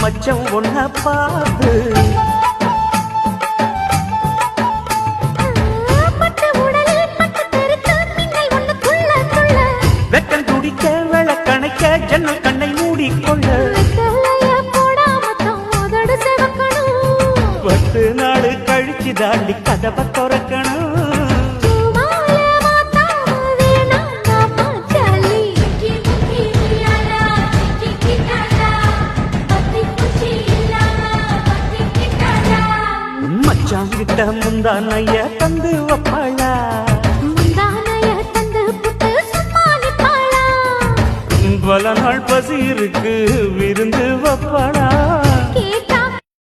மச்சம் ஒன்ன பார்த்து. பட்டு தெருத்து மின்னல் ஒண்ணு துள்ள துள்ள வெக்கம் துடிக்க விளக்கணைக்க ஜன்னல் கண்ணை மூடிக்கொள்ள. பத்து நாள் கழிச்சு தாண்டி கதவை மச்சான் கிட்ட முந்தானைய தந்து வப்பாளா முந்தானைய தந்து புட்டு நாள் பசி இருக்கு விருந்து வப்பாளா